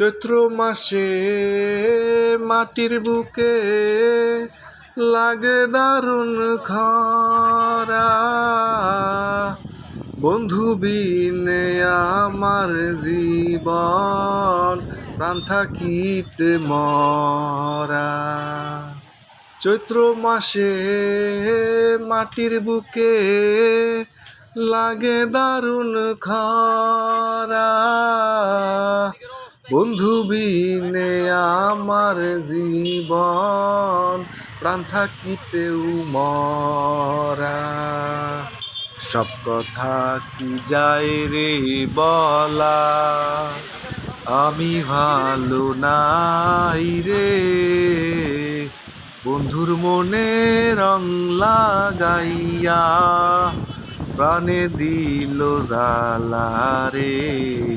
চৈত্র মাসে মাটির বুকে লাগে দারুণ খরা। বন্ধু বিনে আমার জীবন, প্রাণ থাকিতে মরা। চৈত্র মাসে মাটির বুকে লাগে দারুণ খরা। বন্ধু বিনে আমার জীবন, প্রাণ থাকিতেও মরা। সব কথা কি যায় রে বলা? আমি ভালো নাই রে। বন্ধুর মনে রং লাগাইয়া প্রাণে দিল জ্বালা রে।